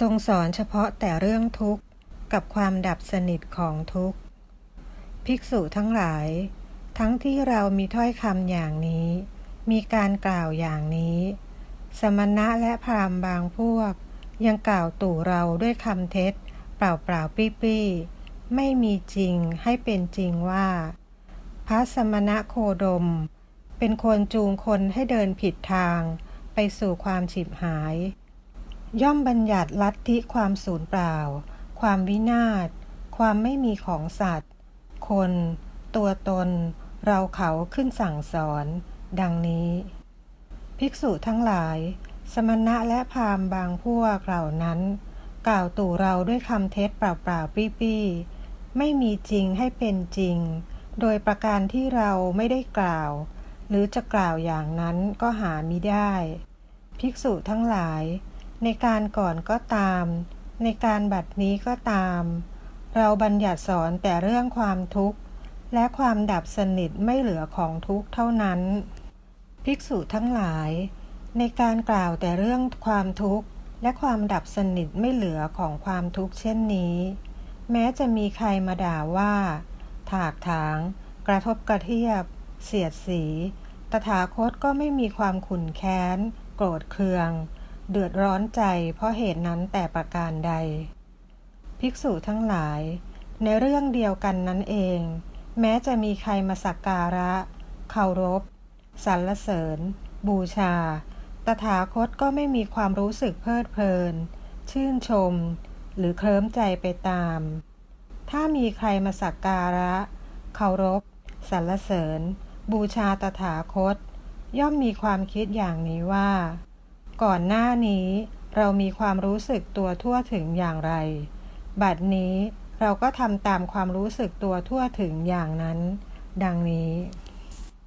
ทรงสอนเฉพาะแต่เรื่องทุกข์กับความดับสนิทของทุกข์ ภิกษุทั้งหลาย ทั้งที่เรามีถ้อยคำอย่างนี้ มีการกล่าวอย่างนี้ สมณะและพราหมณ์บางพวก ยังกล่าวตู่เราด้วยคำเท็จ เปล่าเปล่าๆปี้ปี้ๆไม่มีจริงให้เป็นจริงว่า พระสมณะโคดม เป็นคนจูงคนให้เดินผิดทาง ไปสู่ความฉิบหาย ย่อมบัญญัติลัทธิความสูญเปล่า ความวินาศ ความไม่มีของสัตว์ คน ตัวตน เราเขาขึ้นสั่งสอน ดังนี้ ภิกษุทั้งหลาย สมณะและพราหมณ์บางพวกเหล่านั้น กล่าวตู่เราด้วยคำเท็จเปล่าๆปี้ๆไม่มีจริงให้เป็นจริง โดยประการที่เราไม่ได้กล่าว หรือจะกล่าวอย่างนั้นก็หามิได้ ภิกษุทั้งหลาย ในการก่อนก็ตาม ในการบัดนี้ก็ตาม เราบัญญัติสอนแต่เรื่องความทุกข์ และความดับสนิทไม่เหลือของทุกข์เท่านั้น ภิกษุทั้งหลาย ในการกล่าวแต่เรื่องความทุกข์ และความดับสนิทไม่เหลือของความทุกข์เช่นนี้ แม้จะมีใครมาด่าว่า ถากถาง กระทบกระเทียบ เสียดสี ตถาคตก็ไม่มีความขุนแค้น โกรธเคือง เดือดร้อนใจเพราะเหตุนั้นแต่ประการใด ภิกษุทั้งหลาย ในเรื่องเดียวกันนั้นเอง แม้จะมีใครมาสักการะเคารพสรรเสริญ บูชา ตถาคตก็ไม่มีความรู้สึกเพลิดเพลิน ชื่นชม หรือเคลิ้มใจไปตาม ถ้ามีใครมาสักการะเคารพสรรเสริญ บูชาตถาคต ย่อมมีความคิดอย่างนี้ว่า ก่อนหน้านี้เรามีความรู้สึกตัวทั่วถึงอย่างไร บัดนี้เราก็ทำตามความรู้สึกตัวทั่วถึงอย่างนั้น ดังนี้